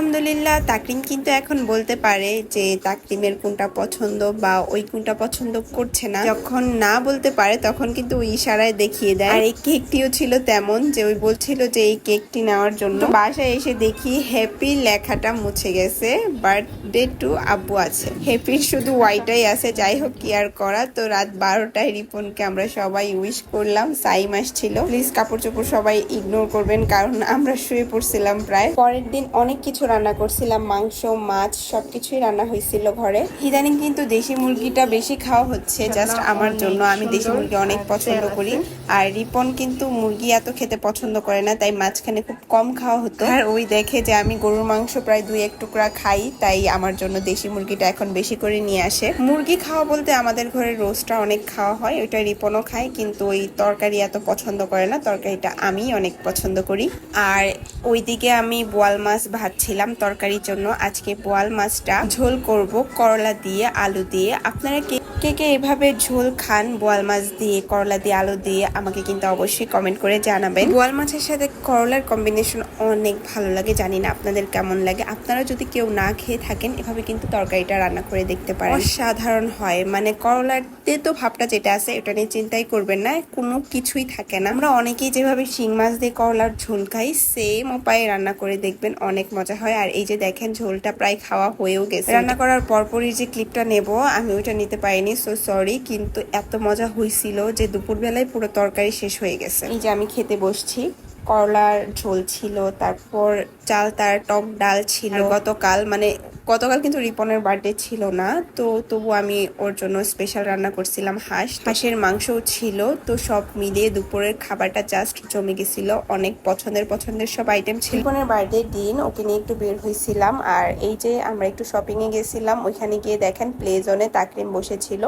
আলহামদুলিল্লাহ, তাকরিম কিন্তু এখন বলতে পারে যে তাকরিমের কোনটা পছন্দ বা ওই কোনটা পছন্দ করছে না। যখন না বলতে পারে, তখন কিন্তু ওই ইশারায় দেখিয়ে দেয়। আর এই কেকটিও ছিল তেমন যে ওই বলছিল যে এই কেকটি নেওয়ার জন্য। বাসায় এসে দেখি হ্যাপি লেখাটা মুছে গেছে, বার্থডে টু আব্বু আছে। হ্যাপির শুধু ওয়াইটাই আছে, যাই হোক কি আর করা। তো রাত বারোটায় রিপনকে আমরা সবাই উইশ করলাম, সাইম আসছিল। প্লিজ কাপড় চোপড় সবাই ইগনোর করবেন, কারণ আমরা শুয়ে পড়ছিলাম প্রায়। পরের দিন অনেক কিছু রান্না করছিলাম, মাংস, মাছ সব কিছুই রান্না হয়েছিল ঘরে। ইদানিং কিন্তু দেশি মুরগিটা বেশি খাওয়া হচ্ছে জাস্ট আমার জন্য। আমি দেশি মুরগি অনেক পছন্দ করি। আর রিপন কিন্তু মুরগি এত খেতে পছন্দ করে না, তাই মাঝখানে খুব কম খাওয়া হতো। আর ওই দেখে যে আমি গরুর মাংস প্রায় দুই এক টুকরা খাই, তাই আমার জন্য দেশি মুরগিটা এখন বেশি করে নিয়ে আসে। মুরগি খাওয়া বলতে আমাদের ঘরে রোস্টটা অনেক খাওয়া হয়, ওইটা রিপনও খায়, কিন্তু ওই তরকারি এত পছন্দ করে না, তরকারিটা আমি অনেক পছন্দ করি। আর ওইদিকে আমি বোয়াল মাছ ভাজছিলাম তরকারির জন্য। আজকে বোয়াল মাছটা ঝোল করব করলা দিয়ে, আলু দিয়ে। আপনারা কে কে কে এভাবে ঝোল খান বোয়াল মাছ দিয়ে, করলা দিয়ে, আলু দিয়ে, আমাকে কিন্তু অবশ্যই কমেন্ট করে জানাবেন। বোয়াল মাছের সাথে করলার কম্বিনেশন অনেক ভালো লাগে, জানি না আপনাদের কেমন লাগে। আপনারা যদি কেউ না খেয়ে থাকেন, এভাবে কিন্তু তরকারিটা রান্না করে দেখতে পারেন। সাধারণ হয় মানে করলার তেতো ভাবটা যেটা আছে এটা নিয়ে চিন্তাই করবেন না, কোনো কিছুই থাকে না। আমরা অনেকেই যেভাবে শিং মাছ দিয়ে করলার ঝোল খাই সেম উপায়ে রান্না করে দেখবেন অনেক মজা হয়। আর এই যে দেখেন, ঝোলটা প্রায় খাওয়া হয়েও গেছে। রান্না করার পরপরই যে ক্লিপটা নেব, আমি ওইটা নিতে পারিনি। সো সরি কিন্তু এত মজা হয়েছিল যে দুপুরবেলায় পুরো তরকারি শেষ হয়ে গেছে। এই যে আমি খেতে বসছি করলার ঝোল ছিল তারপর চাল তার টক ডাল ছিল। গতকাল মানে গতকাল কিন্তু রিপনের বার্থডে ছিল না, তো তবু আমি ওর জন্য স্পেশাল রান্না করছিলাম হাঁস। হাঁসের মাংসও ছিল, তো সব মিলিয়ে দুপুরের খাবারটা জাস্ট জমে গেছিল। অনেক পছন্দের পছন্দের সব আইটেম ছিল। রিপনের বার্থডে দিন, ওকে নিয়ে একটু বের হয়েছিলাম, আর এই যে আমরা একটু শপিং এ গেছিলাম, ওইখানে গিয়ে দেখেন প্লে জোনে তাকরিম বসেছিল,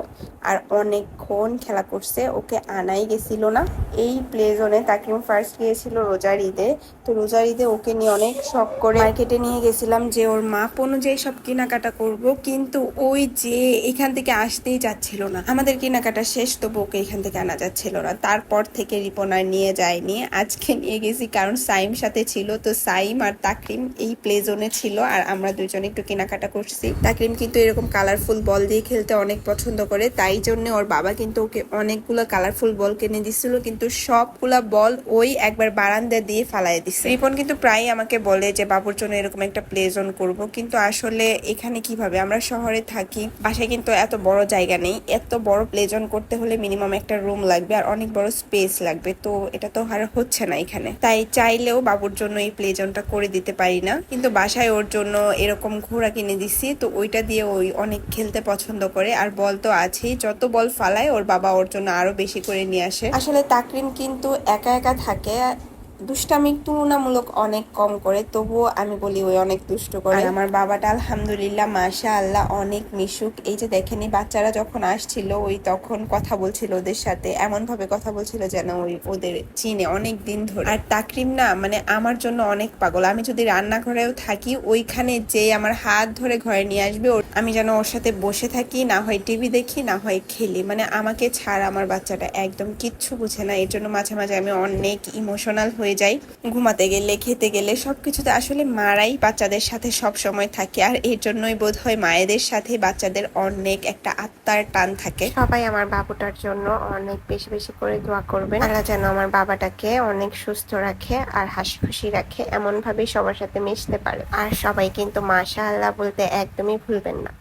আর অনেকক্ষণ খেলা করছে, ওকে আনাই গেছিল না। এই প্লে জোনে তাকরিম ফার্স্ট গিয়েছিল রোজার ঈদে, তো রোজার ঈদে ওকে নিয়ে অনেক শখ করে মার্কেটে নিয়ে গেছিলাম যে ওর মাপ অনুযায়ী সব কেনাকাটা করব, কিন্তু ওই যে এখান থেকে আসতেই যাচ্ছিল না। আমাদের কেনাকাটা শেষ, তবু ওকে এখান থেকে আনা যাচ্ছিল না। তারপর থেকে রিপন আর নিয়ে যায়নি। আজকে নিয়ে গেছি, কারণ সাইম সাথে ছিল। তো সাইম আর তাকরিম এই প্লে জোনে ছিল, আর আমরা দুজনে একটু কেনাকাটা করছি। তাকরিম কিন্তু এরকম কালারফুল বল দিয়ে খেলতে অনেক পছন্দ করে। তাই জন্য ওর বাবা কিন্তু ওকে অনেকগুলো কালারফুল বল কিনে দিছিল, কিন্তু সবগুলা বল ওই একবার বারান্দা দিয়ে ফালাই দিছে। রিপন কিন্তু প্রায় আমাকে বলে যে, বাবুর জন্য এরকম একটা প্লে জোন করব। কিন্তু আসলে এখানে কীভাবে? আমরা শহরে থাকি, বাসায় কিন্তু এত বড় জায়গা নেই। এত বড় প্লে জোন করতে হলে মিনিমাম একটা রুম লাগবে আর অনেক বড় স্পেস লাগবে। তো এটা তো আর হচ্ছে না এখানে। তাই চাইলেও বাবুর জন্য এই প্লে জোনটা করে দিতে পারি না। কিন্তু বাসায় ওর জন্য এরকম ঘোড়া কিনে দিছি। তো ওইটা দিয়ে ওই অনেক খেলতে পছন্দ করে। আর বল তো আছেই। যত বল ফালায়, ওর বাবা ওর জন্য আরও বেশি করে নিয়ে আসে। আসলে তাকরিম কিন্তু একা একা থাকে। দুষ্টামি তুলনামূলক অনেক কম করে, তবুও আমি বলি ওই অনেক দুষ্ট করে। আমার বাবাটা আলহামদুলিল্লাহ মাশা আল্লাহ অনেক মিশুক। এই যে দেখেনি বাচ্চারা যখন আসছিল, ওই তখন কথা বলছিল ওদের সাথে এমন ভাবে কথা বলছিল যেন ওই ওদের চিনে অনেক দিন ধরে। আর তাকরিম না মানে আমার জন্য অনেক পাগল। আমি যদি রান্নাঘরেও থাকি, ওইখানে যে আমার হাত ধরে ঘরে নিয়ে আসবে আমি যেন ওর সাথে বসে থাকি, না হয় টিভি দেখি, না হয় খেলি। মানে আমাকে ছাড়া আমার বাচ্চাটা একদম কিচ্ছু বুঝে না। এর জন্য মাঝে মাঝে আমি অনেক ইমোশনাল হয়ে যাই। ঘুমাতে গেলে, খেতে গেলে সবকিছুতে আসলে মারাই বাচ্চাদের সাথে সব সময় থাকে। আর এর জন্যই বোধ হয় মায়েদের সাথে বাচ্চাদের অনেক একটা আত্মার টান থাকে। সবাই আমার বাবুটার জন্য অনেক বেশি বেশি করে দোয়া করবেন। আল্লাহ যেন আমার বাবাটাকে অনেক সুস্থ রাখে আর হাসি খুশি রাখে এমন ভাবে সবার সাথে মিশতে পারে। আর সবাই কিন্তু মাশা আল্লাহ বলতে একদমই ভুলবেন না।